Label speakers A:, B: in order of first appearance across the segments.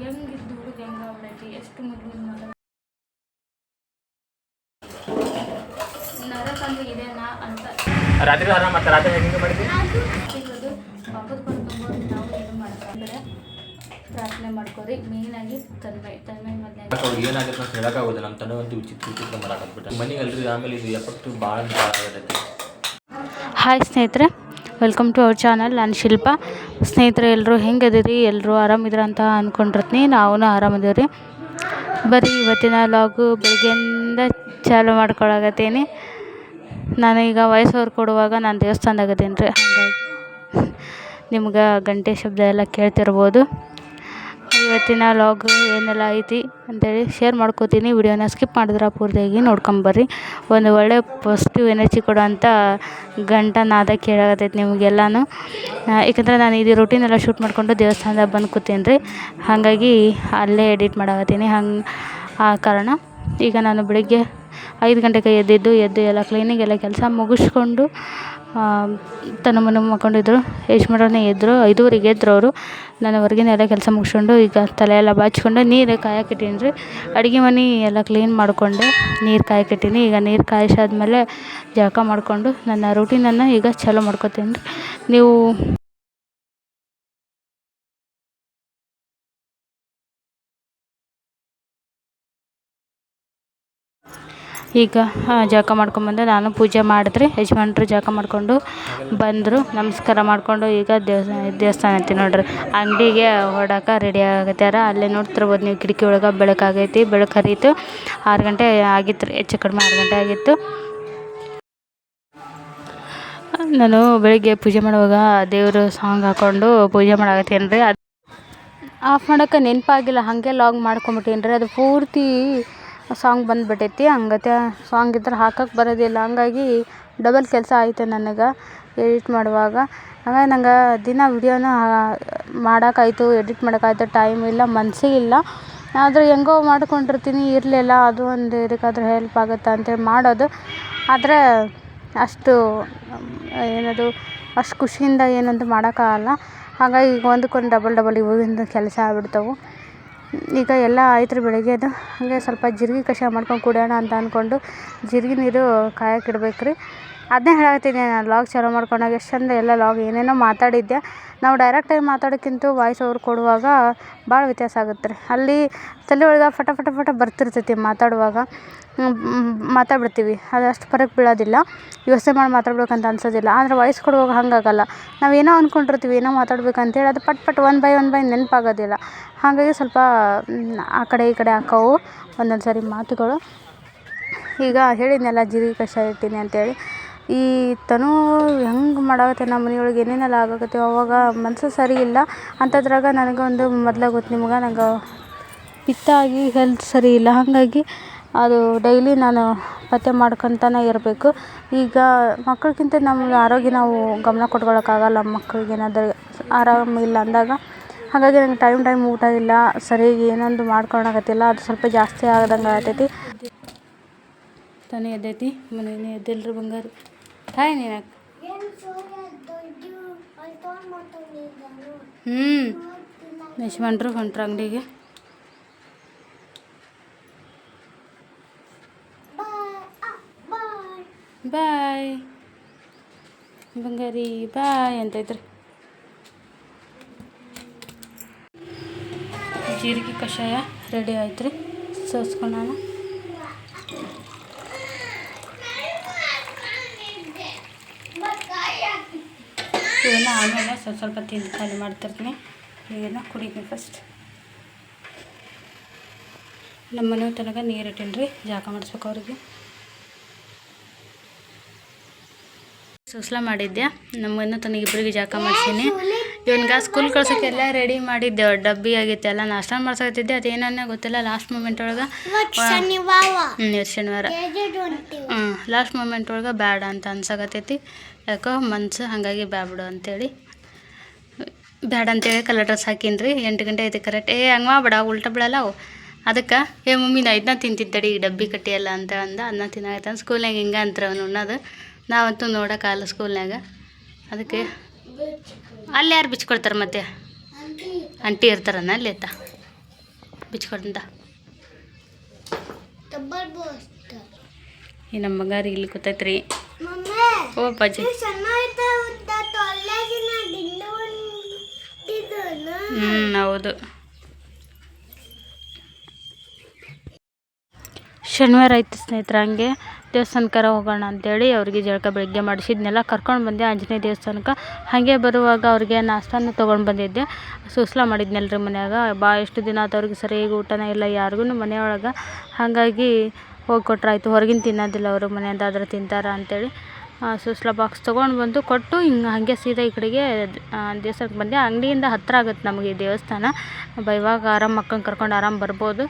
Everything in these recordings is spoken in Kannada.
A: ಹೆಂಗಿದ್ದು ಹುಡುಗ ಹೆಂಗ ಅವಳೈತಿ ಎಷ್ಟು ಮುದ್ದು ಮಗ ನರಕಂದು ಇದೆನಾ ಅಂತ.
B: ರಾತ್ರಿ ಆರಾಮ ಮತ್ತೆ ರಾತ್ರಿ ಹೆಂಗೆ ಮಾಡಿದ್ವಿ
A: ಪಾಪದ ನಾವು ಮಾಡ್ಕೊಂಡ್ರೆ ಪ್ರಾರ್ಥನೆ ಮಾಡ್ಕೋರಿ. ಮೇಯ್ನಾಗಿ ತನ್ಮೈ ತನ್ಮೈ
B: ಅವ್ರು ಏನಾಗುತ್ತೆ ಅಂತ ಹೇಳೋಕ್ಕಾಗೋದಿಲ್ಲ. ನಮ್ಮ ತಂಡ ಒಂದು ವಿಚಿತ್ರ ವಿಚಿತ್ರ ಮಾಡಾಕತ್ಬಿಟ್ಟು ಮನೆಗೆ ಅಲ್ರಿ ಆಮೇಲೆ ಇದು ಎಫೆಕ್ಟ್ ಭಾಳ
A: ಹಾಯ್ ಸ್ನೇಹಿತರೆ ವೆಲ್ಕಮ್ ಟು ಅವರ್ ಚಾನಲ್ ನಾನು ಶಿಲ್ಪ. ಸ್ನೇಹಿತರೆ ಎಲ್ಲರೂ ಹೆಂಗದಿರಿ ಎಲ್ಲರೂ ಆರಾಮಿದ್ರ ಅಂತ ಅಂದ್ಕೊಂಡಿರ್ತೀನಿ ನಾವು ರೀ ಬರೀ ಇವತ್ತಿನ ಲಾಗು ಬೆಳಗ್ಗೆಯಿಂದ ಚಾಲು ಮಾಡ್ಕೊಳಕತ್ತೀನಿ. ನಾನೀಗ ವಯಸ್ಸವ್ರು ಕೊಡುವಾಗ ನಾನು ದೇವಸ್ಥಾನದಾಗ ಅದೀನಿ ರೀ. ಹಾಗಾಗಿ ನಿಮ್ಗೆ ಗಂಟೆ ಶಬ್ದ ಎಲ್ಲ ಕೇಳ್ತಿರ್ಬೋದು. ಇವತ್ತಿನ ಲಾಗ್ ಏನೆಲ್ಲ ಐತಿ ಅಂತೇಳಿ ಶೇರ್ ಮಾಡ್ಕೋತೀನಿ. ವಿಡಿಯೋನ ಸ್ಕಿಪ್ ಮಾಡಿದ್ರೆ ಪೂರ್ತಿಯಾಗಿ ನೋಡ್ಕೊಂಬರ್ರಿ. ಒಂದು ಒಳ್ಳೆ ಪಾಸಿಟಿವ್ ಎನರ್ಜಿ ಕೊಡೋಂಥ ಗಂಟನಾದ ಕೇಳಾಗತ್ತೈತಿ ನಿಮಗೆಲ್ಲನೂ. ಏಕೆಂದರೆ ನಾನು ಇದು ರೊಟೀನ್ ಎಲ್ಲ ಶೂಟ್ ಮಾಡಿಕೊಂಡು ದೇವಸ್ಥಾನದಾಗ ಬಂದು ಕೂತೀನಿ ರೀ ಹಾಗಾಗಿ ಅಲ್ಲೇ ಎಡಿಟ್ ಮಾಡಾಕತ್ತೀನಿ. ಹಂಗೆ ಆ ಕಾರಣ ಈಗ ನಾನು ಬೆಳಿಗ್ಗೆ ಐದು ಗಂಟೆಗೆ ಎದ್ದಿದ್ದು, ಎದ್ದು ಎಲ್ಲ ಕ್ಲೀನಿಂಗ್ ಎಲ್ಲ ಕೆಲಸ ಮುಗಿಸ್ಕೊಂಡು ತನ್ನ ಮನ ಮಲ್ಕೊಂಡಿದ್ರು ಯಶ್ಮರನೇ ಎದ್ದರು ಐದುವರೆಗೆ ಎದ್ರು ಅವರು. ನಾನು ಹೊರಗಿನ ಎಲ್ಲ ಕೆಲಸ ಮುಗಿಸ್ಕೊಂಡು ಈಗ ತಲೆ ಎಲ್ಲ ಬಾಚ್ಕೊಂಡು ನೀರು ಕಾಯಕ್ಕಿಟ್ಟೀನಿ ರೀ ಅಡುಗೆ ಮನೆ ಎಲ್ಲ ಕ್ಲೀನ್ ಮಾಡಿಕೊಂಡು, ನೀರು ಕಾಯಕ್ಕಿಟ್ಟೀನಿ ಈಗ ನೀರು ಕಾಯಿಸಾದ್ಮೇಲೆ ಜಳಕ ಮಾಡಿಕೊಂಡು ನನ್ನ ರೂಟೀನನ್ನು ಈಗ ಚಾಲೂ ಮಾಡ್ಕೊತೀನಿ ರೀ ನೀವು ಈಗ ಜಳಕ ಮಾಡ್ಕೊಂಡ್ಬಂದು ನಾನು ಪೂಜೆ ಮಾಡಿದ್ರಿ ಯಜಮಾನ್ರು ಜಳಕ ಮಾಡಿಕೊಂಡು ಬಂದರು. ನಮಸ್ಕಾರ ಮಾಡಿಕೊಂಡು ಈಗ ದೇವಸ್ಥಾನ ದೇವಸ್ಥಾನ ಐತಿ ನೋಡ್ರಿ. ಅಂಗಡಿಗೆ ಹೊಡಕ್ಕೆ ರೆಡಿ ಆಗತ್ಯಾರ. ಅಲ್ಲೇ ನೋಡ್ತಿರ್ಬೋದು ನೀವು ಕಿಟಕಿ ಒಳಗೆ ಬೆಳಕಾಗೈತಿ ಬೆಳಕು ಹರಿಯಿತು. ಆರು ಗಂಟೆ ಆಗಿತ್ತು ರೀ. ಹೆಚ್ಚು ಕಡಿಮೆ ಆರು ಗಂಟೆ ಆಗಿತ್ತು. ನಾನು ಬೆಳಿಗ್ಗೆ ಪೂಜೆ ಮಾಡುವಾಗ ದೇವರು ಸಾಂಗ್ ಹಾಕ್ಕೊಂಡು ಪೂಜೆ ಮಾಡಾಕತ್ತೀನಿ ರೀ ಅದು ಆಫ್ ಮಾಡೋಕೆ ನೆನಪಾಗಿಲ್ಲ. ಹಾಗೆ ಲಾಗ್ ಮಾಡ್ಕೊಂಬಿಟ್ಟೀನಿ ರೀ ಅದು ಪೂರ್ತಿ ಸಾಂಗ್ ಬಂದ್ಬಿಟ್ಟೈತಿ ಹಂಗತೆ ಸಾಂಗ್ ಇದ್ರೆ ಹಾಕಕ್ಕೆ ಬರೋದಿಲ್ಲ. ಹಂಗಾಗಿ ಡಬಲ್ ಕೆಲಸ ಆಯಿತು ನನಗೆ ಎಡಿಟ್ ಮಾಡುವಾಗ. ಹಂಗಾಗಿ ನಂಗೆ ದಿನ ವಿಡಿಯೋನ ಮಾಡೋಕ್ಕಾಯ್ತು, ಎಡಿಟ್ ಮಾಡೋಕ್ಕಾಯ್ತು ಟೈಮ್ ಇಲ್ಲ ಮನಸ್ಸೇ ಇಲ್ಲ. ಆದರೂ ಹೆಂಗೋ ಮಾಡ್ಕೊಂಡಿರ್ತೀನಿ, ಇರಲಿಲ್ಲ, ಅದು ಒಂದು ಇದಕ್ಕಾದ್ರೂ ಹೆಲ್ಪ್ ಆಗುತ್ತೆ ಅಂತೇಳಿ ಮಾಡೋದು. ಆದರೆ ಅಷ್ಟು, ಏನದು, ಅಷ್ಟು ಖುಷಿಯಿಂದ ಏನಂತ ಮಾಡೋಕ್ಕಾಗಲ್ಲ. ಹಾಗಾಗಿ ಈಗ ಒಂದಕ್ಕೊಂದು ಡಬಲ್ ಡಬಲ್ ಇವಾಗಿಂದ ಕೆಲಸ ಆಗ್ಬಿಡ್ತಾವೆ. ಈಗ ಎಲ್ಲ ಆಯ್ತು ರೀ ಬೆಳಗ್ಗೆದು ಹಾಗೆ ಸ್ವಲ್ಪ ಜೀರ್ಗೆ ಕಷಾಯ ಮಾಡ್ಕೊಂಡು ಕುಡಿಯೋಣ ಅಂತ ಅಂದ್ಕೊಂಡು ಜೀರ್ಗೆ ನೀರು ಕಾಯಕ್ಕೆ ಇಡ್ಬೇಕು ರೀ ಅದನ್ನೇ ಹೇಳಕತ್ತೀನಿ ನಾನು ಲಾಗ್ ಚಾಲೂ ಮಾಡ್ಕೊಂಡಾಗ ಎಷ್ಟು ಚಂದ ಎಲ್ಲ ಲಾಗ್ ಏನೇನೋ ಮಾತಾಡಿದ್ದೆ. ನಾವು ಡೈರೆಕ್ಟಾಗಿ ಮಾತಾಡೋಕ್ಕಿಂತ ವಾಯ್ಸ್ ಓವರ್ ಕೊಡುವಾಗ ಭಾಳ ವ್ಯತ್ಯಾಸ ಆಗುತ್ತೆ ರೀ. ಅಲ್ಲಿ ತಲೆ ಒಳಗೆ ಫಟ ಫಟ ಫಟ ಬರ್ತಿರ್ತೈತಿ ಮಾತಾಡುವಾಗ. ಮಾತಾಡ್ಬಿಡ್ತೀವಿ. ಅದು ಅಷ್ಟು ಫರಕ್ ಬೀಳೋದಿಲ್ಲ. ಯೋಚನೆ ಮಾಡಿ ಮಾತಾಡ್ಬೇಕಂತ ಅನ್ಸೋದಿಲ್ಲ. ಆದರೆ ವಾಯ್ಸ್ ಕೊಡುವಾಗ ಹಾಗಾಗಲ್ಲ. ನಾವು ಏನೋ ಅಂದ್ಕೊಂಡಿರ್ತೀವಿ ಏನೋ ಮಾತಾಡ್ಬೇಕಂತೇಳಿ ಅದು ಪಟ್ ಪಟ್ ಒನ್ ಬೈ ಒನ್ ಬೈ ನೆನಪಾಗೋದಿಲ್ಲ. ಹಾಗಾಗಿ ಸ್ವಲ್ಪ ಆ ಕಡೆ ಈ ಕಡೆ ಹಾಕೋವು. ಒಂದೊಂದು ಸಾರಿ ಮಾತುಗಳು. ಈಗ ಹೇಳಿದ್ನಲ್ಲ, ಜೀರಿಗೆ ಕಷಾಯ ಇಟ್ಟೀನಿ ಅಂತೇಳಿ. ಈ ತನು ಹೆಂಗೆ ಮಾಡಾಕತ್ತೆ ನಮ್ಮ ಮನೆಯೊಳಗೆ ಏನೇನೆಲ್ಲ ಆಗಾಕತ್ತೆ ಅವಾಗ ಮನಸ್ಸು ಸರಿ ಇಲ್ಲ. ಅಂಥದ್ರಾಗ ನನಗೆ ಒಂದು ಮೊದ್ಲೇ ಗೊತ್ತು ನಿಮ್ಗೆ, ನಂಗೆ ಪಿತ್ತ ಆಗಿ ಹೆಲ್ತ್ ಸರಿ ಇಲ್ಲ. ಹಾಗಾಗಿ ಅದು ಡೈಲಿ ನಾನು ಪಥ್ಯ ಮಾಡ್ಕೊತಾನೆ ಇರಬೇಕು. ಈಗ ಮಕ್ಕಳಿಗಿಂತ ನಮ್ಮ ಆರೋಗ್ಯ ನಾವು ಗಮನ ಕೊಟ್ಕೊಳಕ್ಕಾಗಲ್ಲ ಮಕ್ಕಳಿಗೆ ಏನಾದರೂ ಆರಾಮಿಲ್ಲ ಅಂದಾಗ ಹಾಗಾಗಿ ನಂಗೆ ಟೈಮ್ ಟೈಮ್ ಊಟ ಇಲ್ಲ. ಸರಿಯಾಗಿ ಏನೊಂದು ಮಾಡ್ಕೊಳಕತ್ತಿಲ್ಲ. ಅದು ಸ್ವಲ್ಪ ಜಾಸ್ತಿ ಆಗ್ದಂಗೆ ಆಗತೈತಿ ತಾನೇ ಎದ್ದೈತಿ ಮನೆಯೇ ಎದ್ದೆಲ್ಲರೂ ಬಂಗಾರ. ಹಾಯ್ ನೀನು ಹ್ಞೂ ಯಜಮಾನ್ರು ಹೊಂಟ್ರ ಅಂಗಡಿಗೆ. ಬಾಯ್ ಬಂಗಾರಿ ಬಾಯ್ ಅಂತೈತ್ರಿ ಜೀರಿಗೆ ಕಷಾಯ ರೆಡಿ ಆಯ್ತು ರೀ ಸೋಸ್ಕೊಳ್ಳೋಣ ಇದನ್ನು ಆಮೇಲೆ ಸ್ವಲ್ಪ ಸ್ವಲ್ಪ ತಿಂದು ಖಾಲಿ ಮಾಡ್ತಿರ್ತೀನಿ. ಇದನ್ನು ಕುಡಿತೀನಿ ಫಸ್ಟ್ ನಮ್ಮ ಮನೆ ತನಕ ನೀರು ಇಟ್ಟೀನಿ ರೀ ಜಾಕ ಮಾಡಿಸ್ಬೇಕು ಅವ್ರಿಗೆ. ಸುಸ್ಲ ಮಾಡಿದ್ದೆ ನಮ್ಮ ಮನೆ ತನಕ ಇಬ್ಬರಿಗೆ ಜಾಕ ಮಾಡಿಸೀನಿ. ಇವನ್ಗೆ ಸ್ಕೂಲ್ ಕಳ್ಸೋಕ್ಕೆಲ್ಲ ರೆಡಿ ಮಾಡಿದ್ದೆ. ಡಬ್ಬಿ ಆಗಿತ್ತು ಎಲ್ಲ ನಾಷ್ಟ ಮಾಡ್ಸಕತ್ತಿದ್ದೆ. ಅದೇನನ್ನ ಗೊತ್ತಿಲ್ಲ ಲಾಸ್ಟ್ ಮೂಮೆಂಟ್ ಒಳಗೆ ಹ್ಞೂ ಶನಿವಾರ. ಹ್ಞೂ ಲಾಸ್ಟ್ ಮೂಮೆಂಟ್ ಒಳಗೆ ಬ್ಯಾಡ ಅಂತ ಅನ್ಸಕತ್ತೈತಿ. ಯಾಕೋ ಮನ್ಸು ಹಾಗಾಗಿ ಬ್ಯಾಬಿಡು ಅಂತೇಳಿ. ಬ್ಯಾಡ ಅಂತೇಳಿ ಕಲರ್ ಡ್ರೆಸ್ ಹಾಕೀನಿ ರೀ ಎಂಟು ಗಂಟೆ ಐತಿ ಕರೆಕ್ಟ್ ಏ ಹಂಗೆ ಮಾಡ್ಬೇಡ ಉಲ್ಟ ಬಿಡಲ್ಲ ಅವು. ಅದಕ್ಕೆ ಏ ಮಮ್ಮಿ ನಾ ಇದನ್ನ ತಿಂತಿದ್ದಡಿ ಈ ಡಬ್ಬಿ ಕಟ್ಟಿ ಎಲ್ಲ ಅಂತ ಅಂದ. ಅದನ್ನ ತಿನ್ನಾಗತ್ತ ಸ್ಕೂಲ್ನಾಗ ಹಿಂಗೆ ಅಂತಾರೆ ಅವನು ಉಣ್ಣೋದು ನಾವಂತೂ ನೋಡೋಕ್ಕಾಗಲ್ಲ ಸ್ಕೂಲ್ನಾಗ ಅದಕ್ಕೆ ಅಲ್ಲಿ ಯಾರು ಬಿಚ್ಕೊಡ್ತಾರೆ ಮತ್ತೆ? ಅಂಟಿ ಇರ್ತಾರನ ಅಲ್ಲಿ ಆಯ್ತಾ? ಬಿಚ್ಕೊಂಡ ಈ ನಮ್ಮ ಮಗ ರೀ ಇಲ್ಲಿ ಕೂತೈತ್ರಿ ಓ
C: ಪಾಜಿ
A: ಹ್ಞೂ ಹೌದು. ಶನಿವಾರ ಆಯ್ತು ಸ್ನೇಹಿತರ ಹಂಗೆ. ದೇವಸ್ಥಾನಕ್ಕಾರ ಹೋಗೋಣ ಅಂತೇಳಿ ಅವ್ರಿಗೆ ಜಳಕ ಬೆಳಗ್ಗೆ ಮಾಡಿಸಿದ್ನೆಲ್ಲ ಕರ್ಕೊಂಡು ಬಂದೆ ಆಂಜನೇಯ ದೇವಸ್ಥಾನಕ್ಕೆ. ಹಾಗೆ ಬರುವಾಗ ಅವ್ರಿಗೆ ನಾಷ್ಟಾನು ತೊಗೊಂಡು ಬಂದಿದ್ದೆ. ಸುಸ್ಲ ಮಾಡಿದ್ನಲ್ರಿ ಮನ್ಯಾಗ. ಬಾ, ಎಷ್ಟು ದಿನ ಆಯ್ತು ಅವ್ರಿಗೆ ಸರಿಯಾಗಿ ಊಟನೇ ಇಲ್ಲ ಯಾರಿಗೂ ಮನೆಯೊಳಗೆ. ಹಾಗಾಗಿ ಹೋಗಿ ಕೊಟ್ರಾಯ್ತು ಹೊರಗಿನ ತಿನ್ನೋದಿಲ್ಲ ಅವರು ಮನೆಯದಾದ್ರೆ ತಿಂತಾರ ಅಂತೇಳಿ. ಸುಸ್ಲ ಬಾಕ್ಸ್ ತೊಗೊಂಡು ಬಂದು ಕೊಟ್ಟು ಹಿಂಗೆ ಹಾಗೆ ಸೀದಾ ಈ ಕಡೆಗೆ ದೇವಸ್ಥಾನಕ್ಕೆ ಬಂದೆ. ಅಂಗಡಿಯಿಂದ ಹತ್ತಿರ ಆಗುತ್ತೆ ನಮಗೆ ಈ ದೇವಸ್ಥಾನ. ಬೈವಾಗ ಆರಾಮ್ ಮಕ್ಕಳನ್ನ ಕರ್ಕೊಂಡು ಆರಾಮ ಬರ್ಬೋದು.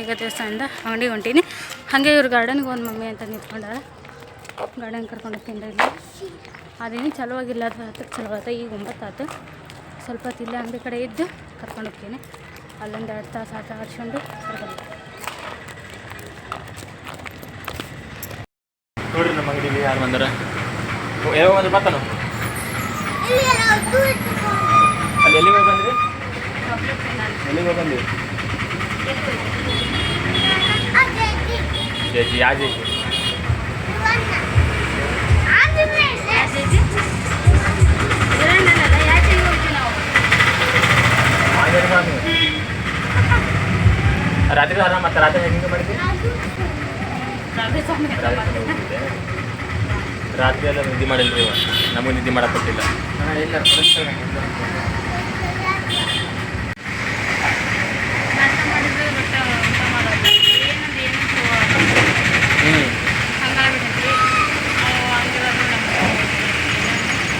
A: ಈಗ ದೇವಸ್ಥಾನದಿಂದ ಅಂಗಡಿಗೆ ಹೊಂಟೀನಿ. ಹಾಗೆ ಇವ್ರು ಗಾರ್ಡನ್ಗೆ ಒಂದು ಮಮ್ಮಿ ಅಂತ ನಿಂತ್ಕೊಂಡಾರ. ಗಾರ್ಡನ್ ಕರ್ಕೊಂಡು ಹೋಗ್ತೀನಿ ಇಲ್ಲಿ ಅದೇನು ಚಲೋ ಆಗಿಲ್ಲ ಅದು ಹತ್ತಕ್ಕೆ ಚಲೋ ಆಯ್ತು ಈಗ ಒಂಬತ್ತು ಆಯ್ತು. ಸ್ವಲ್ಪ ತಿಲ್ಲ ಇಲ್ಲೇ ಅಂಗಡಿ ಕಡೆ ಇದ್ದು ಕರ್ಕೊಂಡು ಹೋಗ್ತೀನಿ. ಅಲ್ಲೊಂದು ಎರಡು ತಾಸು ಆಟ ಆಡ್ಸ್ಕೊಂಡು ಕರ್ಕೊಂಡು
B: ನೋಡ್ರಿ ನಮ್ಮ ಅಂಗಡಿಲಿ ಯಾರು ಬಂದಾರ? ಯಾವಾಗ ಬಂದ್ರೆ ಬರ್ತಾನು ಅಲ್ಲಿ ಎಲ್ಲಿಗೆ ಹೋಗಿ ಬಂದ್ರಿ? ಎಲ್ಲಿಗೆ ಹೋಗಿ ಬಂದ್ರಿ?
C: ಅದೇ
B: ಜೇಜಿ ಯಾವ ಜೇಜಿ
C: ಇವನ್ನ ಆದ್ರೆ
B: ಆಂಜನೇಯ ಸ್ವಾಮಿ ರಾತ್ರಿ ಆರಾಮ ಮತ್ತೆ ರಾತ್ರಿ ಹೆಂಗೆ ಮಾಡಿದ್ರಿ ರಾತ್ರಿ ಹೋಗಿದ್ದೆ. ರಾತ್ರಿ ಎಲ್ಲ ನಿದ್ದೆ ಮಾಡಿಲ್ರಿ ಇವ ನಮಗೆ ನಿದ್ದೆ ಮಾಡಕ್ ಕೊಟ್ಟಿಲ್ಲ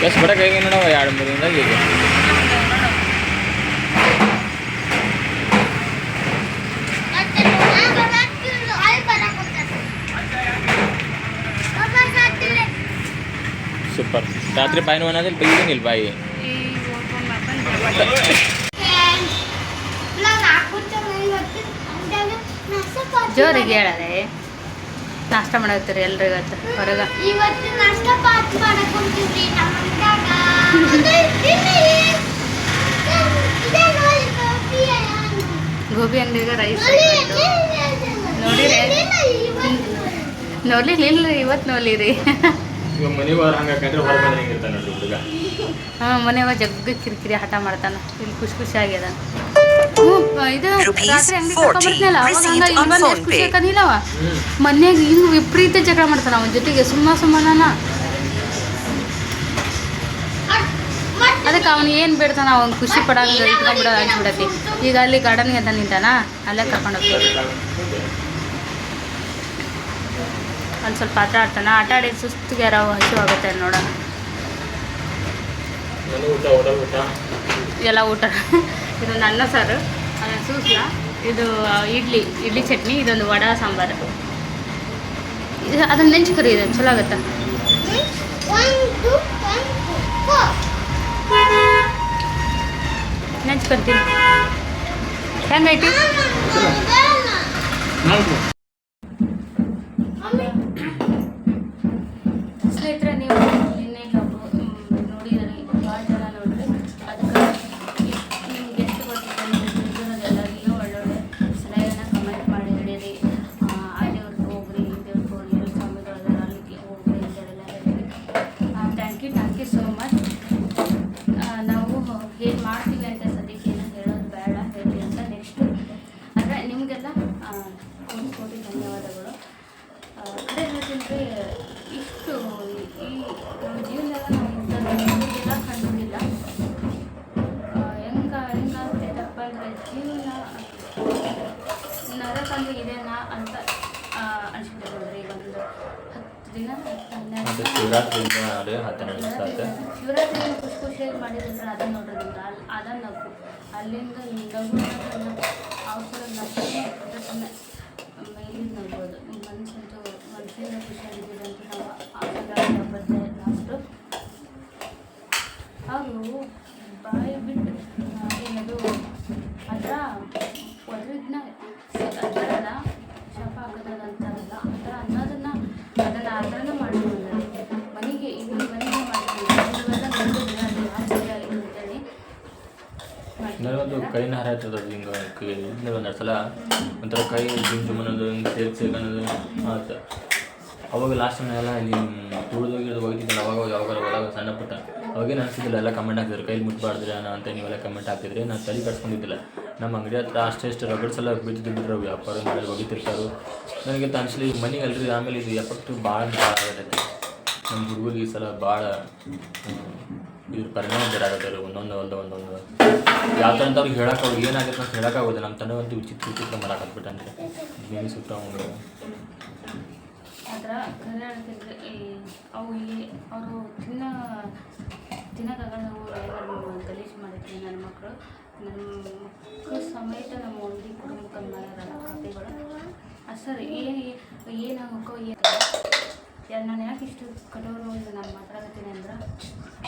B: ಎಷ್ಟು ಬಡಕ್ಕೆ ಹೇಗೆ ನೋಡವ ಎರಡು ಮೂರು ದಿನದಾಗ ಈಗ
C: ಮತ್ತೆ ನಾನು ಬರಕ್ಕಿಲ್ಲ ಅಲ್ಲಿ ಬರಕ್ಕೋಗ್ತದೆ ಬಾಬಾ ಸಾತಿಲೆ
B: ಸೂಪರ್ ರಾತ್ರಿ ಬಾಯಿ ನೋವು ಅನ್ನೋದಿಲ್ಲ ಬೈದಂಗಿಲ್ಲ ಬಾಯಿ
C: ನಾನು ಹಾಕುತ್ತೆ ಇವತ್ತು ಅಂದಾಗ ನಾಷ್ಟ
A: ಜೋರಿಗೆ ಹೇಳದೆ ನಾಷ್ಟ ಮಾಡತ್ತೀರಿ ಎಲ್ರು ಇವತ್ತು ಹೊರಗೆ
C: ಇದೇ
A: ಗೋಬಿ ಅಂಗಡಿಗೆ ರೈಸ್
C: ನೋಡಿ
A: ನೋಡ್ಲಿಲ್ಲ ಇವತ್ತು ನೋಡ್ಲಿರಿ.
B: ಹಾ ಹೊರಗೆ ನೋಡ್ರಿ
A: ಮನೆಯವ ಜಗ್ಗ ಕಿರಿಕಿರಿ ಹಠ ಮಾಡ್ತಾನ. ಇಲ್ಲಿ ಖುಷಿ ಖುಷಿ ಆಗ್ಯದ. ಇದು ರಾತ್ರಿ ಅಂಗಡಿ ಕರ್ಕೊಂಬರ್ತೀನಲ್ಲ ಅವಾಗ ಹಂಗ ಇಲ್ಲಿ ಬಂದು ಎಷ್ಟು ಖುಷಿ ಆಕನಿಲ್ಲವ ಮನ್ಯಾಗ ಹಿಂಗೆ ವಿಪರೀತ ಜಗಳ ಮಾಡ್ತಾನ ಅವನ ಜೊತೆಗೆ ಸುಮ್ಮ ಸುಮ್ಮನ ಅದಕ್ಕೆ ಅವ್ನು ಏನು ಬಿಡ್ತಾನ ಅವ್ನು ಖುಷಿ ಪಡಂಗ ಇಟ್ಕೊಂಡ್ಬಿಡೋದು ಆಗಿಬಿಡತಿ ಈಗ ಅಲ್ಲಿ ಗಾರ್ಡನ್ಗೆ ಅಂತ ನಿಂತಾನ ಅಲ್ಲೇ ಕರ್ಕೊಂಡು ಹೋಗ್ತೀವಿ ಅಲ್ಲಿ ಸ್ವಲ್ಪ ಆಟ ಆಡ್ತಾನ ಆಟ ಆಡಿ ಸುಸ್ತಿಗೆ ಯಾರೋ ಹಸಿವು ಆಗುತ್ತೆ ನೋಡೋಣ
B: ಊಟ ಹೋಟೆಲ್ ಊಟ?
A: ಎಲ್ಲ ಊಟ. ಇದೊಂದು ಅನ್ನ ಸಾರು ಅದೊಂದು ಸೂಸ್ಲ ಇದು ಇಡ್ಲಿ ಇಡ್ಲಿ ಚಟ್ನಿ, ಇದೊಂದು ವಡಾ ಸಾಂಬಾರು. ಇದು ಅದನ್ನ ನೆಂಚ್ಕರಿ ಇದು, ಚಲೋ ಆಗುತ್ತೆ? ನೆಂಚ್ಕೊಂತೀನಿ ಹೆಂಗೈತಿ ಮಾಡಿದ್ರೆ ಅದನ್ನ ನೋಡ್ರಿ ನಿಮ್ಗೆ ಅಲ್ಲಿ ಅದ ನಗು ಅಲ್ಲಿಂದ ನಗು ಅವ್ರ ನಗು
B: ಕೈನ ಹರಿತದ ಹಿಂಗೆ ಇಲ್ಲೇ ಒಂದು ಸಲ ಒಂಥರ ಕೈ ಜುಮ್ ಜುಮ್ ಅನ್ನೋದು ಹಿಂಗೆ ಸೇಕ್ ಸೇಕ್ ಅನ್ನೋದು ಆತ ಅವಾಗ ಲಾಸ್ಟ್ ಟೈಮ್ ಎಲ್ಲ ಇಲ್ಲಿ ತುಳಿದೋಗಿರೋದು ಹೋಗ್ತಿದ್ದಲ್ಲ ಅವಾಗ ಯಾವಾಗ ಹೋದಾಗ ಸಣ್ಣ ಪುಟ್ಟ. ಅವಾಗೇನು ಅನಿಸ್ತಿದ್ದಿಲ್ಲ ಎಲ್ಲ ಕಮೆಂಟ್ ಹಾಕಿದ್ರು ಕೈಲಿ ಮುಟ್ಬಾರ್ದ್ರೆ ಅನ್ನೋ ಅಂತ ನೀವೆಲ್ಲ ಕಮೆಂಟ್ ಹಾಕಿದ್ರೆ ನಾನು ತಲೆ ಕಟ್ಸ್ಕೊಂಡಿದ್ದಿಲ್ಲ ನಮ್ಮ ಅಂಗಡಿ ಹತ್ರ ಅಷ್ಟೇ, ಅಷ್ಟು ರಗಡ್ಸ್ ಎಲ್ಲ ಬಿದ್ದು ಬಿಟ್ಟರು ವ್ಯಾಪಾರ ಮಾಡಿ ಹೋಗಿತಿರ್ತಾರೆ ನನಗೆ ಅನ್ಸಲಿ ಮನೆಗೆ ಅಲ್ರಿ, ಆಮೇಲೆ ಇದು ಎಫೆಕ್ಟ್ ಭಾಳ ಭಾಳ ನಮ್ಮ ಹುಡುಗರಿಗೆ ಈ ಸಲ ಭಾಳ ಇದ್ರ ಪರಿಣಾಮ ಬೀರಾಗುತ್ತೆ ಒಂದೊಂದು ಒಂದು ಒಂದೊಂದು. ಯಾವ ಥರ ಅಂತ ಅವ್ರಿಗೆ ಹೇಳಕ್ಕೆ ಅವ್ರಿಗೆ ಏನಾಗುತ್ತೆ ಅಂತ ಹೇಳೋಕ್ಕಾಗೋದು ನಮ್ಮ ತಂದೆ ಒಂದು ವಿಚಿತ್ರ ವಿಚಿತ್ರ ಮಾಡಾಕತ್ಬಿಟ್ಟಂತೆ ಬೇರೆ ಸುತ್ತ ಒಂದು
A: ಆದ್ರೆ ಕನ್ನಡ ಹೇಳ್ತಿದ್ರೆ ಈ ಅವು ಇಲ್ಲಿ ಅವರು ತಿನ್ನ, ತಿನ್ನಕ್ಕಾಗಲ್ಲ ನಾವು ಗಲೀಜು ಮಾಡಿದ್ವಿ ನನ್ನ ಮಕ್ಕಳು ನನ್ನ ಮಕ್ಕಳು ಸಮೇತ ನಮ್ಮ ಒಂದಿ ಕುಟುಂಬಕ್ಕೆ ಮಾಡ್ಯಾರಲ್ಲ ಕಥೆಗಳು ಸರ್ ಏನು ಏನಾಗಬೇಕೋ ಏನು ನಾನು ಯಾಕೆ ಇಷ್ಟು ಕಠೋರವಾಗಿ ಇದು ನಾನು ಮಾತಾಡತ್ತೀನಿ ಅಂದ್ರೆ?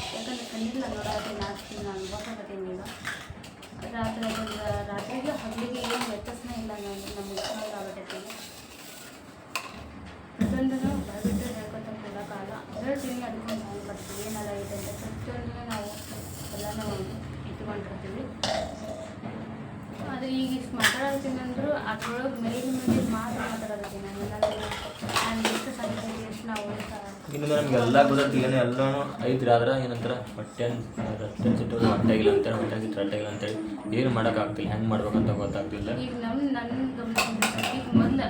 A: ಯಾಕಂದ್ರೆ ಕಣ್ಣಿಲ್ಲ ನೋಡೋದು ನಾಚ್ತೀನಿ ನಾನು ಅನ್ಭವಿಸಕತ್ತೀನಿ ಈಗ ರಾತ್ರಿ ಅದೊಂದು ರಾತ್ರಿಗೆ ಹಗಲಿಗೆ ಏನು ವ್ಯತ್ಯಾಸನೇ ಇಲ್ಲ ನಾನು ನಮ್ಗೆ ಆಗತೈತಿ ಪ್ರತಿಯೊಂದನ್ನು ಬರಬಿಟ್ಟು ಹೇಳ್ಕೊತ ಕೊಡೋಕ್ಕಾಗಲ್ಲ. ಹೇಳ್ತೀನಿ ಅದಕ್ಕೆ ನಾವು ಬರ್ತೀವಿ ಏನೆಲ್ಲ ಇದೆ ಅಂತ ಪ್ರತಿಯೊಂದನ್ನು ನಾವು ಎಲ್ಲನೂ ಇಟ್ಕೊಂಡಿರ್ತೀವಿ. ಅದು ಈಗ ಇಷ್ಟು ಮಾತಾಡತ್ತೀನಿ ಅಂದರೂ ಅದ್ರೊಳಗೆ ಮೇಲೆ ಮೇಲೆ ಮಾತು ಮಾತಾಡತ್ತೀನಿ ನಾನು ನಾನು ಎಷ್ಟು ಸಂಖ್ಯೆ ಎಷ್ಟು ನಾವು
B: ಇನ್ನು ನಮ್ಗೆ ಎಲ್ಲ ಗೊತ್ತೈತಿ ಏನು ಎಲ್ಲನೂ ಐತ್ರಿ ಆದ್ರೆ ಏನಂತಾರೆ ಹೊಟ್ಟೆ ರೊಟ್ಟೆ ಸಿಟ್ಟು ಹೊಟ್ಟೆ ಇಲ್ಲ ಅಂತಾರೆ ಹೊಟ್ಟೆ ಸಿಟ್ಟು ಹೊಟ್ಟೆ ಇಲ್ಲ ಅಂತೇಳಿ ಏನು ಮಾಡೋಕ್ಕಾಗ್ತಿಲ್ಲ ಹೆಂಗೆ ಮಾಡ್ಬೇಕಂತ ಗೊತ್ತಾಗ್ತಿಲ್ಲ.
A: ಈಗ ನಮ್ಮ ನನ್ನ ಈಗ ಮಗನ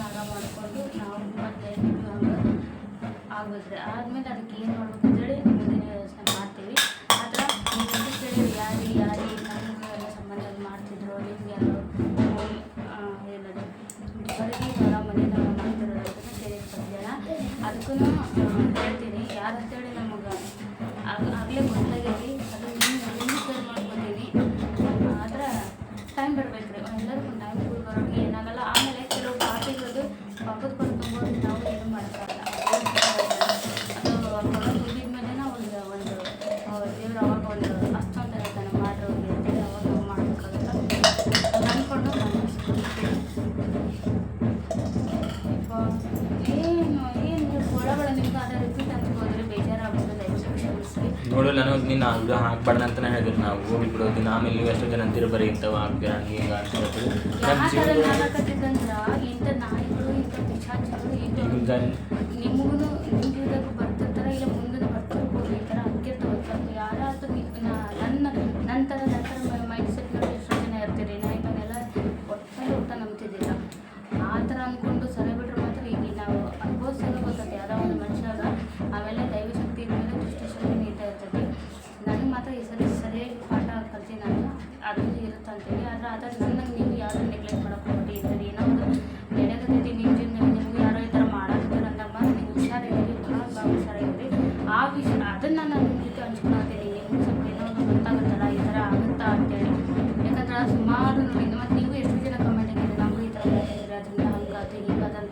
A: ಆರಾಮ ಮಾಡಿಕೊಂಡು ನಾವು ಮತ್ತೆ ಆಗ್ಬೇಕ್ರಿ ಆದ್ಮೇಲೆ ಅದಕ್ಕೆ ಏನು ಮಾಡ್ಬೇಕು?
B: ಇದು ಹಾಕ್ಬಾರ್ದು ಅಂತಲೇ ಹೇಳಿದ್ರು ನಾವು. ಹೋಗಿ ಬಿಡೋದು ಆಮೇಲೆ ನೀವು ಎಷ್ಟೋ ಜನ ಅಂತೀರ ಬರೀ ಇಂಥವು ಹಾಕ್ತೀರ ಹಂಗೆ ಹಿಂಗೆ ಅಂತ
A: ಹೇಳ್ತೀವಿ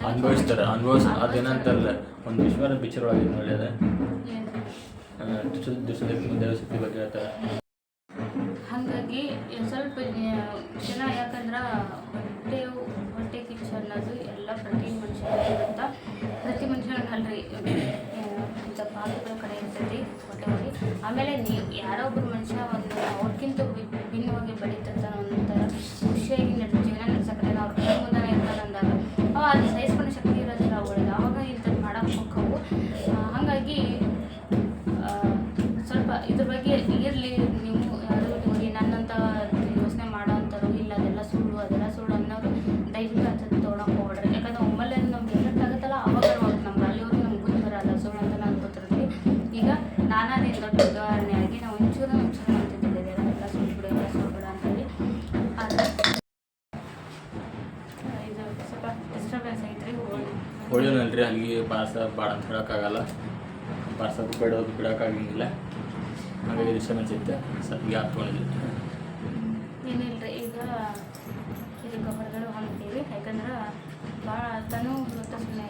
B: ಅನುಭವಿಸ್ತಾರೆ ಅನುಭವಿಸ್ ಅದೇನಂತಾರಲ್ಲ ಒಂದು ವಿಶ್ವನ ಪಿಕ್ಚರ್ ಒಳಗೆ ನೋಡಿ ಅದ ದುಷ್ಟದಕ್ಕೆ ದೇವಶಕ್ತಿ ಬಗ್ಗೆ ಹೇಳ್ತಾರೆ.
A: ಹಾಗಾಗಿ ಸ್ವಲ್ಪ ಜನ ಯಾಕಂದ್ರೆ ಹೊಟ್ಟೆ ಹೊಟ್ಟೆ ಕಿಚ್ಚು ಅನ್ನೋದು ಎಲ್ಲ ಪ್ರತಿ ಮನುಷ್ಯನಿಗೆ ಪ್ರತಿ ಮನುಷ್ಯನ ಅಲ್ರಿ ಇಂಥ ಪಾತ್ರಗಳು ಕಡೆ ಇರ್ತೈತಿ ಹೊಟ್ಟೆ ಹೋಗಿ ಆಮೇಲೆ ನೀವು ಯಾರೋ ಒಬ್ಬರು ಮನುಷ್ಯ ಒಂದು ಅವ್ರಿಗಿಂತ ಬಗ್ಗೆ ಇರಲಿ, ನೀವು ಯಾರು ನೋಡಿ, ನನ್ನಂತ ಯೋಚನೆ ಮಾಡೋ ಅಂಥವ್ರು ಇಲ್ಲ, ಅದೆಲ್ಲ ಸುಳ್ಳು ಅದೆಲ್ಲ ಸುಳ್ಳು ಅನ್ನೋರು ದಯವಿಟ್ಟು ಅಂತ ತೊಗೊಳಕ್ಕೆ ಹೋಗ್ಬೇಡ್ರಿ. ಯಾಕಂದ್ರೆ ಒಮ್ಮೆಲೆ ನಮ್ಗೆ ಎಫೆಕ್ಟ್ ಆಗುತ್ತಲ್ಲ ಅವಾಗ ನಮ್ಗೆ ಅಲ್ಲಿವರೆಗೂ ನಮ್ಗೆ ಬುದ್ಧಿ ಬರಲ್ಲ ಸುಳ್ಳು ಅಂತ ನಾನು ಗೊತ್ತಿರ್ತೀವಿ ಈಗ ನಾನಾದೇನು ದೊಡ್ಡ ಉದಾಹರಣೆಯಾಗಿ ನಾವು ಒಂಚೂರು ಒಂಚೂರು ಅಂತಿದ್ದಿದ್ದೇವೆ ಅದೆಲ್ಲ ಸುಳ್ಳು ಬಿಡು, ಎಲ್ಲ ಸುಳ್ಳು ಬಿಡ ಅಂತೇಳಿ ಆದರೆ, ಇದು ಸ್ವಲ್ಪ ಡಿಸ್ಟರ್ಬೆನ್ಸ್ ಐತ್ರಿ ಹೋಗಿ
B: ಹೊಳಿಯೋನಲ್ರಿ ಅಲ್ಲಿಗೆ ಬಾರ್ಸ ಬಾಡ ಅಂತ ಹೇಳೋಕ್ಕಾಗಲ್ಲ ಬಾರ್ಸೋದು ಬಿಡೋದು ಬಿಡೋಕ್ಕಾಗಂಗಿಲ್ಲ. ಹಾಗಾಗಿ ವಿಷಯ ಅನಿಸುತ್ತೆ ಗ್ಯಾಪ್ ತೊಗೊಂಡಿದ್ದೆ
A: ಏನಿಲ್ಲ ಈಗ ಯಾಕಂದ್ರೆ ಭಾಳ ಸುಮ್ಮನೆ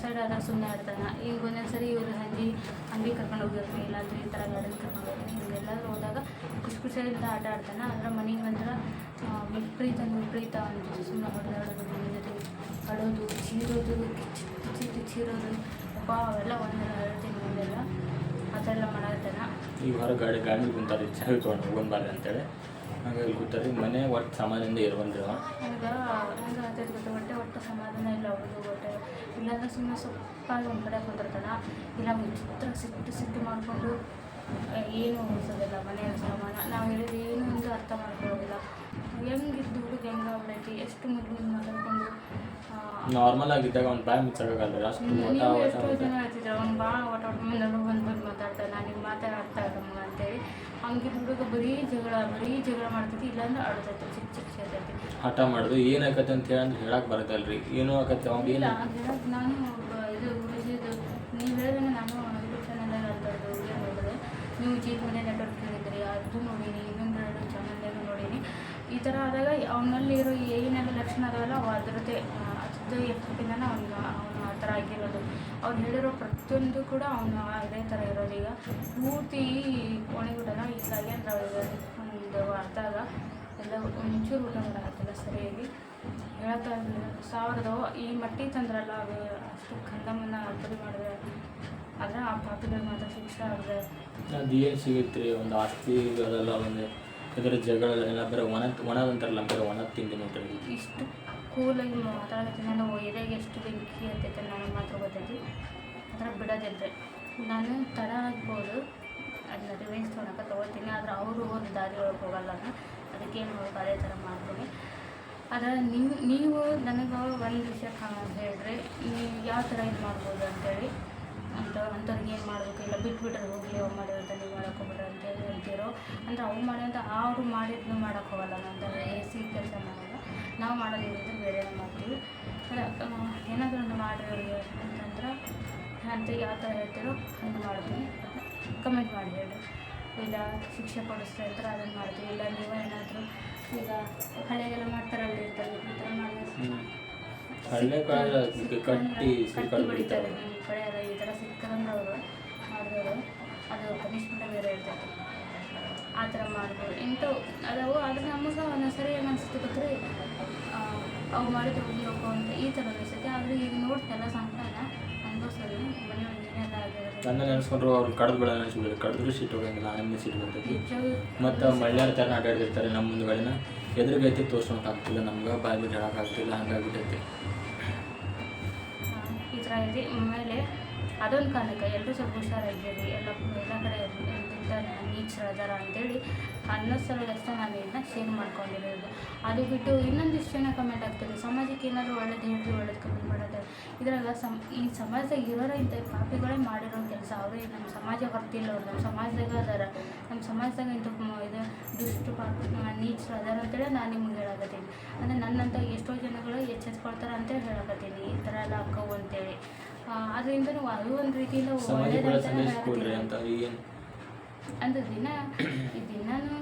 A: ಸೈಡ್ ಆದಾಗ ಸುಮ್ಮನೆ ಆಡ್ತಾನೆ ಈಗ ಒಂದೊಂದು ಸರಿ ಇವ್ರು ಹಂಗೆ ಅಂಗಡಿ ಕರ್ಕೊಂಡು ಹೋಗಿರ್ತೀವಿ ಇಲ್ಲಾಂದ್ರೆ ಈ ಥರ ಗಾರ್ಡನ್ ಕರ್ಕೊಂಡು ಹೋಗ್ತೀನಿ ಹಿಂಗೆಲ್ಲಾದ್ರೂ ಹೋದಾಗ ಖುಷಿ ಖುಷಿಯಿಂದ ಆಟ ಆಡ್ತಾನೆ. ಆದ್ರೆ ಮನೆಗೆ ಬಂದ್ರೆ ವಿಪರೀತ ವಿಪರೀತ ಸುಮ್ಮನೆ ಹೊಡೆದಾಡೋದು ಆಡೋದು ಚೀರೋದು ಚೀರೋದು. ಅಪ್ಪ ಅವೆಲ್ಲ ಒಂದೆಲ್ಲ ಆ ಥರ ಎಲ್ಲ ವಾರ
B: ಈಗ ಹೊರಗೆ ಗಾಡಿ ಗಾಡಿ ಕುಂತಾರೆ ಚೆನ್ನಾಗಿ ತೊಗೊಂಡು ಹೋಗ್ಬಾರ್ದು ಅಂತೇಳಿ. ಹಾಗಾಗಿ ಕೂತಾರೆ ಮನೆ ಒಟ್ಟು ಸಮಾಧಾನದಿಂದ
A: ಈಗ ಹಂಗೆ ಹತ್ತೈದು ಗೊತ್ತ ಹೊಟ್ಟೆ ಒಟ್ಟು ಸಮಾಧಾನ ಇಲ್ಲ ಅವ್ರದ್ದು ಹೊಟ್ಟೆ ಇಲ್ಲಾಂದ್ರೆ ಸುಮ್ಮನೆ ಸೊಪ್ಪಾಗಿ ಒಂದು ಕಡೆ ಕುಂದಿರ್ತಾನ. ಇಲ್ಲ ವಿಚಿತ್ರ ಸಿಟ್ಟು ಸಿಟ್ಟು ಮಾಡಿಕೊಂಡು ಏನು ಉಳಿಸೋದಿಲ್ಲ ಮನೆಯ ಸಮಾನ. ನಾವು ಹೇಳಿದ ಏನು ಅಂತ ಅರ್ಥ ಮಾಡ್ಕೊಳ್ಳೋದಿಲ್ಲ. ಹೆಂಗಿದ್ದು ಹುಡುಗ ಹೆಂಗೆ ಆಗ್ಬಿಡೈತಿ? ಎಷ್ಟು ಮುಂದಿನ ಮಾತಾಡ್ಕೊಂಡು ಆ,
B: ನಾರ್ಮಲ್ ಆಗಿದ್ದಾಗ ಅವ್ನು ಬಾಯ್ ಮುಚ್ಚಾಗಲ್ಲ ಅಷ್ಟು
A: ನೀವು
B: ಒಟ
A: ಎಷ್ಟೋ ಜನ ಹೇಳ್ತಿದ್ರು ಅವ್ನು ಬಾ ಬಂದು ಬಂದು ಮಾತಾಡ್ತಾನೆ ನಾನು ನಿಮ್ಮ ಮಾತಾಡ ಅರ್ಥ ಆಗಮ್ಮ ಅಂತೇಳಿ. ಹಂಗೆ ಹುಡುಗ ಬರೀ ಜಗಳ ಬರೀ ಜಗಳ ಮಾಡ್ತೈತಿ ಇಲ್ಲಾಂದ್ರೆ ಆಡ್ತೈತಿ ಚಿಕ್ಕ ಚಿಕ್ಕ ಸೇರ್ತೈತಿ.
B: ಹಠ ಮಾಡೋದು ಏನಾಗತ್ತೆ ಅಂತ ಹೇಳಿ ಹೇಳಕ್ ಹೇಳಕ್ಕೆ ಬರತ್ತಲ್ರಿ ಏನು ಆಗತ್ತೆ ಅವ್ನು
A: ಇಲ್ಲ
B: ಏನು
A: ನಾನು ಇದು ಗುರುಜಿದು ನೀವು ಹೇಳಿದಂಗೆ ನಾನು ಯೂಟ್ಯೂಬ್ ಚಾನಲ್ ಅಂಥದ್ದು ವಿಡಿಯೋ ನೋಡಿದೆ ನೀವು ಜೀತ್ ಮನೆ ನೆಟ್ವರ್ಕ್ ಹೇಳಿದ್ರಿ ಅದು ನೋಡೀನಿ ಇನ್ನೊಂದು ಎರಡು ಚಾನಲ್ನಾಗ ನೋಡೀನಿ. ಈ ಥರ ಆದಾಗ ಅವನಲ್ಲಿ ಇರೋ ಏನೆಲ್ಲ ಲಕ್ಷಣ ಅದಾವಲ್ಲ ಅದರದ್ದೇ ಅದ್ರ ಎಫೆಕ್ಟಿಂದನೇ ಅವ್ನಿಗೆ ಅವನು ಆ ಥರ ಆಗಿರೋದು. ಅವ್ನು ಹೇಳಿರೋ ಪ್ರತಿಯೊಂದು ಕೂಡ ಅವನು ಅದೇ ಥರ ಇರೋದು. ಈಗ ಪೂರ್ತಿ ಒಣಗಿಬಿಡೋಣ ಇಲ್ಲಾಗೆ ಅಂದ್ರೆ ಒಂದು ಅರ್ಧಾಗ ಎಲ್ಲ ಒಂಚೂರು ಊಟ ಮಾಡೋಕ್ಕಿಲ್ಲ ಸರಿಯಾಗಿ. ಹೇಳಕ್ಕಾಗಲಿಲ್ಲ ಸಾವಿರದ ಈ ಮಟ್ಟಿ ತಂದ್ರಲ್ಲ ಅದು ಅಷ್ಟು ಕಂದಮ್ಮನ ಅರ್ಪಣೆ ಮಾಡಿದ್ರೆ ಆದರೆ ಆ ಪಾಪಿಗಳು ಮಾತ್ರ ಶಿಕ್ಷೆ ಆಗಿದೆ.
B: ಅದು ಏನು ಸಿಗುತ್ತೆ ರೀ ಒಂದು ಆಸ್ತಿ ಅದೆಲ್ಲ ಒಂದು. ಇದರ ಜಗಳ ಎಲ್ಲ ಬರೀ ಒಣ ಒಣದಂತಾರಲ್ಲ ಬೇರೆ ಒಣ ತಿಂಡಿ ನೋಡ್ರಿ
A: ಇಷ್ಟು ಕೂಲಾಗಿ ಮಾತಾಡೋಕೆ ನಾನು ಎದೆಗೆ ಎಷ್ಟು ಬೆಂಕಿ ಅಂತೈತೆ ನನಗೆ ಮಾತ್ರ ಗೊತ್ತೈತಿ. ಅದರ ಬಿಡೋದಿದ್ರೆ. ನಾನು ತಡ ಆಗ್ಬೋದು. ಅದನ್ನ ರಿವೆಂಜ್ ತೊಗೊಳಕ್ಕೆ ತೊಗೊಳ್ತೀನಿ ಆದರೆ ಅವರು ಒಂದು ದಾರಿ ಒಳಗೆ ಹೋಗಲ್ಲ ನಾನು ಅದಕ್ಕೆ ಏನು ಮಾಡ್ಬೇಕು ಅದೇ ಥರ ಮಾಡ್ತೀನಿ. ಆದರೆ ನೀವು ನೀವು ನನಗೆ ಒಂದು ವಿಷಯ ಹೇಳ್ರಿ. ನೀವು ಯಾವ ಥರ ಇದು ಮಾಡ್ಬೋದು ಅಂತೇಳಿ. ಅಂತ, ಅಂಥವ್ರಿಗೆ ಏನು ಮಾಡಬೇಕು? ಇಲ್ಲ ಬಿಟ್ಬಿಟ್ರೆ ಹೋಗಲಿ ಅವು ಅಂತ ನೀವು ಮಾಡೋಕೆ ಹೋಗ್ಬಿಡ್ರಿ ಅಂತೇಳಿ ಅಂತೀರೋ? ಅಂದರೆ ಅವ್ರು ಮಾಡಿದಂಥ ಅವರು ಮಾಡಿದ್ನು ಮಾಡೋಕ್ಕೆ ಹೋಗಲ್ಲ. ಅಂತ ಎ ಸಿ ಕೆಲಸ ಮಾಡಲ್ಲ ನಾವು ಮಾಡೋದೇನಿದ್ರೆ ಬೇರೆ ಮಾಡ್ತೀವಿ ಅಲ್ಲ ಏನಾದರೂ ಒಂದು ಮಾಡಿರಿ ಅವ್ರಿಗೆ ಅಂತಂದ್ರೆ ಅಂತ ಯಾವ ಥರ ಹೇಳ್ತೀರೋ ಹಂಗೆ ಮಾಡ್ತೀನಿ. ಕಮೆಂಟ್ ಮಾಡಿ ಹೇಳಿ. ಇಲ್ಲ ಶಿಕ್ಷೆ ಕೊಡಿಸ್ತಾ ಇರ್ತಾರೆ ಅದನ್ನು ಮಾಡ್ತೀವಿ. ಇಲ್ಲ ನೀವು ಏನಾದರೂ ಈಗ ಹಳೆಗೆಲ್ಲ ಮಾಡ್ತಾರಲ್ಲ ಈ ಥರ ಈ ಥರ
B: ಮಾಡಿದ್ರೆ ಕಟ್ಟಿ
A: ಬಿಡಿತಾರೆ. ಈ ಕಡೆ ಈ ಥರ ಸಿಕ್ಕಂದ್ರೆ ಅವರು ಮಾಡಿದವರು ಅದು ಪನಿಷ್ಮೆಂಟ್ ಬೇರೆ ಇರ್ತದೆ. ಆ ಥರ ಮಾಡ್ಬೋದು. ಇಂಥವು ಅದಾವು ಆದರೆ ನಮಗೆ ಒಂದೊಂದ್ಸರಿ ಏನು ಅನಿಸುತ್ತೆ ಗೊತ್ತ್ರಿ ಅವು ಮಾಡಿದ್ರು ಉದ್ಯೋಗ ಅಂತ ಈ ಥರ ಅನಿಸುತ್ತೆ. ಆದರೆ ಈಗ ನೋಡ್ತಲ್ಲ ಸಂಕಟ ಅನ್ಭವಿಸೋದು ಮನೆ
B: ನನ್ನ ನೆನೆಸ್ಕೊಂಡ್ರು ಅವ್ರು ಕಡ್ದು ಬಿಡೋಣ ಅನ್ಸ್ಬಿಡ್ರಿ ಕಡಿದ್ರು ಸೀಟ್ ಹೋಗಂಗಿಲ್ಲ ಆಮೇಲೆ ಸಿಟ್ಟು ಬರ್ತೈತಿ ಮತ್ತು ಮಳ್ಳ್ಯಾರ ಥರ ಆಟಾಡಿರ್ತಾರೆ ನಮ್ಮ ಮುಂದ್ಗಡೆನ. ಎದುರುಗೈತಿ ತೋರ್ಸೋಕೆ ಆಗ್ತಿಲ್ಲ ನಮ್ಗೆ ಬಾಯಿ ಬಿಟ್ಟು ಹೇಳೋಕ್ಕಾಗ್ತಿಲ್ಲ ಹಂಗಾಗ್ಬಿಟ್ಟೈತಿ.
A: ಈ ಥರ ಇದೆ. ಆಮೇಲೆ ಅದೊಂದು ಕಾರಣಕ್ಕೆ ಎಲ್ಲರೂ ಸ್ವಲ್ಪ ಹುಷಾರಾಗಿರಿ ಎಲ್ಲ ಎಲ್ಲ ಕಡೆ ನೀಚರ ಅದಾರ ಅಂತೇಳಿ ಅನ್ನೋ ಸಲ ಅಷ್ಟೇ ನಾನು ಇದನ್ನ ಶೇರ್ ಮಾಡ್ಕೊಂಡಿರೋದು. ಅದು ಬಿಟ್ಟು ಇನ್ನೊಂದಿಷ್ಟು ಜನ ಕಮೆಂಟ್ ಏನಾದರೂ ಒಳ್ಳೇದು ಹೇಳಿದ್ರೆ ಒಳ್ಳೇದು ಕಮ್ಮಿ ಮಾಡೋದು. ಇದ್ರಾಗ ಸಮ್ ಈ ಸಮಾಜದಾಗ ಇರೋರ ಇಂಥ ಪಾಪಿಗಳೇ ಮಾಡಿರೋ ಕೆಲಸ ಅವರೇ. ನಮ್ಮ ಸಮಾಜ ಹೊರ್ತಿಲ್ಲ ಅವ್ರು ನಮ್ಮ ಸಮಾಜದಾಗ ಅದಾರ. ನಮ್ಮ ಸಮಾಜದಾಗ ಇಂಥ ಇದು ದುಷ್ಟು ಪಾಪ ನೀಚರು ಅದಾರ ಅಂತೇಳಿ ನಾನು ನಿಮ್ಗೆ ಹೇಳಕತ್ತೀನಿ. ಅಂದರೆ ನನ್ನಂತ ಎಷ್ಟೋ ಜನಗಳು ಎಚ್ಚೆತ್ಕೊಳ್ತಾರೆ ಅಂತೇಳಿ ಹೇಳಕತ್ತೀನಿ. ಈ ಥರ ಎಲ್ಲ ಅಕ್ಕವು ಅಂತೇಳಿ. ಅದರಿಂದ ನಾವು ಅದು ಒಂದು ರೀತಿಯಿಂದ ಒಳ್ಳೇದಂತ ಅಂದ್ರೆ ದಿನ ಈ ದಿನಾನು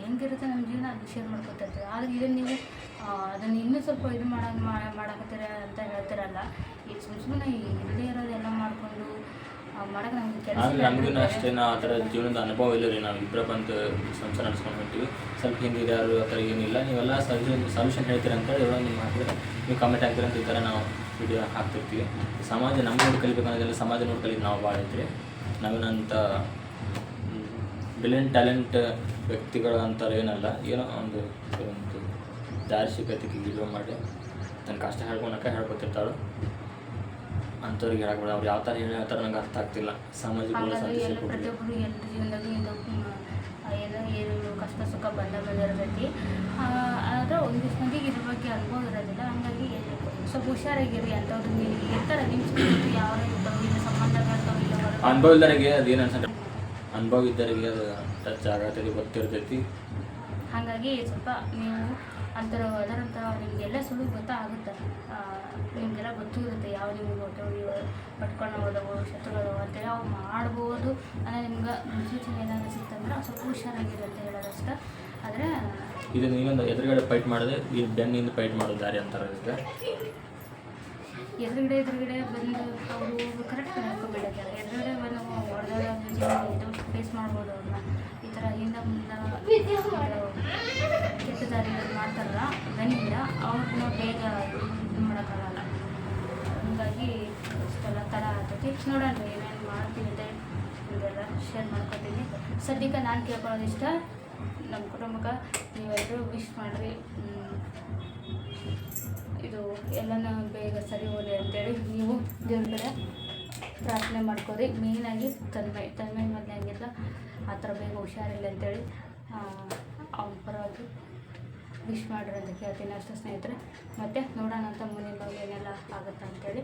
A: ಹೆಂಗಿರುತ್ತೆ ನಮ್ಮ ಜೀವನ ಅದು ಶೇರ್ ಮಾಡ್ಕೊತಿರ್ತೀವಿ ಆದ್ರೆ ಇದನ್ನು ನೀವು ಅದನ್ನ ಇನ್ನೂ ಸ್ವಲ್ಪ ಇದು ಮಾಡ ಮಾಡಕತ್ತೀರ ಅಂತ ಹೇಳ್ತೀರಲ್ಲ. ಈಗ ಸುಮ್ಮ ಸುಮ್ಮನೆ ಇಲ್ಲದೇ ಇರೋದೆಲ್ಲ ಮಾಡಿಕೊಂಡು ನಮ್ಗೆ ಕೆಲಸ
B: ನಮಗೂ ಅಷ್ಟೇ ಆ ಥರ ಜೀವನದ ಅನುಭವ ಇಲ್ಲ ರೀ. ನಾವು ಇಬ್ಬರ ಬಂದು ಸಂಸಾರ ನಡೆಸ್ಕೊಂಡು ಸ್ವಲ್ಪ ಹಿಂದೆ ಯಾರು ಆ ಥರ ಏನಿಲ್ಲ ನೀವೆಲ್ಲ ಸಲ್ಯೂಷನ್ ಸಲ್ಯೂಷನ್ ಹೇಳ್ತೀರ ಅಂತೇಳಿ ಇವಾಗ ನಿಮ್ಮ ಹಾಕಿದ್ರೆ ನೀವು ಕಮೆಂಟ್ ಹಾಕ್ತೀರ ಅಂತ ಈ ಥರ ನಾವು ವಿಡಿಯೋ ಹಾಕ್ತಿರ್ತೀವಿ. ಸಮಾಜ ನಮ್ಮ ನೋಡಿ ಕಲಿಬೇಕು ಅನ್ನೋದೆಲ್ಲ ಸಮಾಜ ನೋಡಿ ಕಲಿಯೋದು ನಾವು ಭಾಳ ಐತ್ರಿ. ನಾವೇನಂತ ಬ್ರಿಲಿಯಂಟ್ ಟ್ಯಾಲೆಂಟ್ ವ್ಯಕ್ತಿಗಳು ಅಂತಾರೆ ಏನಲ್ಲ. ಏನೋ ಒಂದು ದಾರಿ ಸಿಗತ್ತಿಗೆ ವಿಡಿಯೋ ಮಾಡಿ ತನ್ನ ಕಷ್ಟ ಹೇಳ್ಕೊಳಕ್ಕೆ ಹೇಳ್ಕೊತಿರ್ತಾಳು ಅಂಥವ್ರಿಗೆ ಹೇಳಕ್ಬೇಡ ಅವ್ರು ಯಾವ ಥರ ಹೇಳಿ ಹೇಳ್ತಾರೆ ನಂಗೆ ಅರ್ಥ ಆಗ್ತಿಲ್ಲ. ಸಾಮಾಜಿಕ ಸಂದೇಶ
A: ಎಲ್ಲ
B: ಜೀವನದಾಗ
A: ಪ್ರತಿಯೊಬ್ಬರು ಇದು ಏನೋ ಏನು ಕಷ್ಟ ಸುಖ ಬಂದ ಬಂದಿರ್ತೈತಿ ಆದರೆ ಒಂದಿಷ್ಟು ಮಂದಿಗೆ ಇದ್ರ ಬಗ್ಗೆ ಅನುಭವ ಇರೋದಿಲ್ಲ. ಹಂಗಾಗಿ ಸ್ವಲ್ಪ ಹುಷಾರಾಗಿರಿ ಅಂಥವ್ರು ನೀವು ಇರ್ತಾರೆ ನಿಮ್ಮ ಯಾವ ಇರ್ತಾವೆ ಇಲ್ಲ ಸಂಬಂಧಗಳಿರ್ತಾವೆ ಇಲ್ಲ
B: ಅನುಭವ ಇದ್ದವರಿಗೆ ಅದೇನು ಅನ್ಸಂದ್ರೆ ಅನುಭವ ಇದ್ದವರಿಗೆ ಅದು ಟಚ್ ಆಗತ್ತೆ ಗೊತ್ತಿರ್ತೈತಿ.
A: ಹಾಗಾಗಿ ಸ್ವಲ್ಪ ನೀವು ಅಂಥರ ಅದರಂಥ ನಿಮಗೆಲ್ಲ ಸುಳ್ಳು ಗೊತ್ತಾಗುತ್ತೆ. ನಿಮಗೆಲ್ಲ ಗೊತ್ತೂ ಇರುತ್ತೆ ಯಾವ ನಿಮ್ಗೆ ಹೊಟ್ಟೆ ಪಟ್ಕೊಂಡು ಹೋದವು ಶತ್ರುಗಳು ಅಂತೇಳಿ ಅವು ಮಾಡ್ಬೋದು ಅನ್ನೋ ನಿಮ್ಗೆ ಮುನ್ಸೂಚನೆ ಏನಾದರೂ ಸಿಕ್ತಂದ್ರೆ ಸ್ವಲ್ಪ ಹುಷಾರಾಗಿರುತ್ತೆ ಹೇಳೋದಷ್ಟೇ ಆದರೆ
B: ಇದು ನೀವೊಂದು ಎದುರುಗಡೆ ಫೈಟ್ ಮಾಡಿದೆ ಈ ಬೆನ್ನಿಂದ ಫೈಟ್ ಮಾಡೋ ದಾರಿ ಅಂತಾರೆ ಇದಕ್ಕೆ
A: ಎದುರುಗಡೆ ಎದುರುಗಡೆ ಬಂದು ಅವರು ಕರೆಕ್ಟ್ ನಡ್ಕೊಬಿಟ್ಟಿದ್ದಾರೆ ಎದುರುಗಡೆ ಬಂದು ಹೊಡೆದ ಇದು ಫೇಸ್ ಮಾಡ್ಬೋದು ಅವ್ರನ್ನ. ಈ ಥರ ಹಿಂದೆ ಮುಂದೆ ದಾರಿ ಮಾಡ್ತಾರಲ್ಲ ಬೆನ್ನಿಂದ ಅವ್ರನ್ನ ಬೇಗ ಇದು ಮಾಡೋಕ್ಕಾಗಲ್ಲ. ಹಾಗಾಗಿ ಅಷ್ಟೆಲ್ಲ ತಡ ಆಗ್ತೈತಿ. ನೋಡೋಣ, ಏನೇನು ಮಾಡ್ತೀನಿ ಅಂತ ಇದೆಲ್ಲ ಶೇರ್ ಮಾಡ್ಕೊತೀನಿ. ಸದ್ಯಕ್ಕೆ ನಾನು ಕೇಳ್ಕೊಳ್ಳೋದು ಇಷ್ಟ. ನಮ್ಮ ಕುಟುಂಬಕ್ಕೆ ನೀವೆಲ್ಲರೂ ವಿಶ್ ಮಾಡಿರಿ. ಇದು ಎಲ್ಲನೂ ಬೇಗ ಸರಿ ಹೋಗಲಿ ಅಂತೇಳಿ ನೀವು ದೇವ್ರ ಕಡೆ ಪ್ರಾರ್ಥನೆ ಮಾಡ್ಕೋರಿ. ಮೇಯ್ನಾಗಿ ತನ್ಮೈ ತನ್ಮೈ ಮೊದಲು ಹೆಂಗಿದ್ದ ಆ ಥರ ಬೇಗ ಹುಷಾರಿಲ್ಲ ಅಂತೇಳಿ ಅವನ ಪರವಾಗಿ ವಿಶ್ ಮಾಡ್ರಿ ಅಂತ ಕೇಳ್ತೀನಿ ಅಷ್ಟು ಸ್ನೇಹಿತರೆ. ಮತ್ತು ನೋಡೋಣ ಅಂತ ಮುಂದಿನ ಏನೆಲ್ಲ ಆಗುತ್ತೆ ಅಂತೇಳಿ.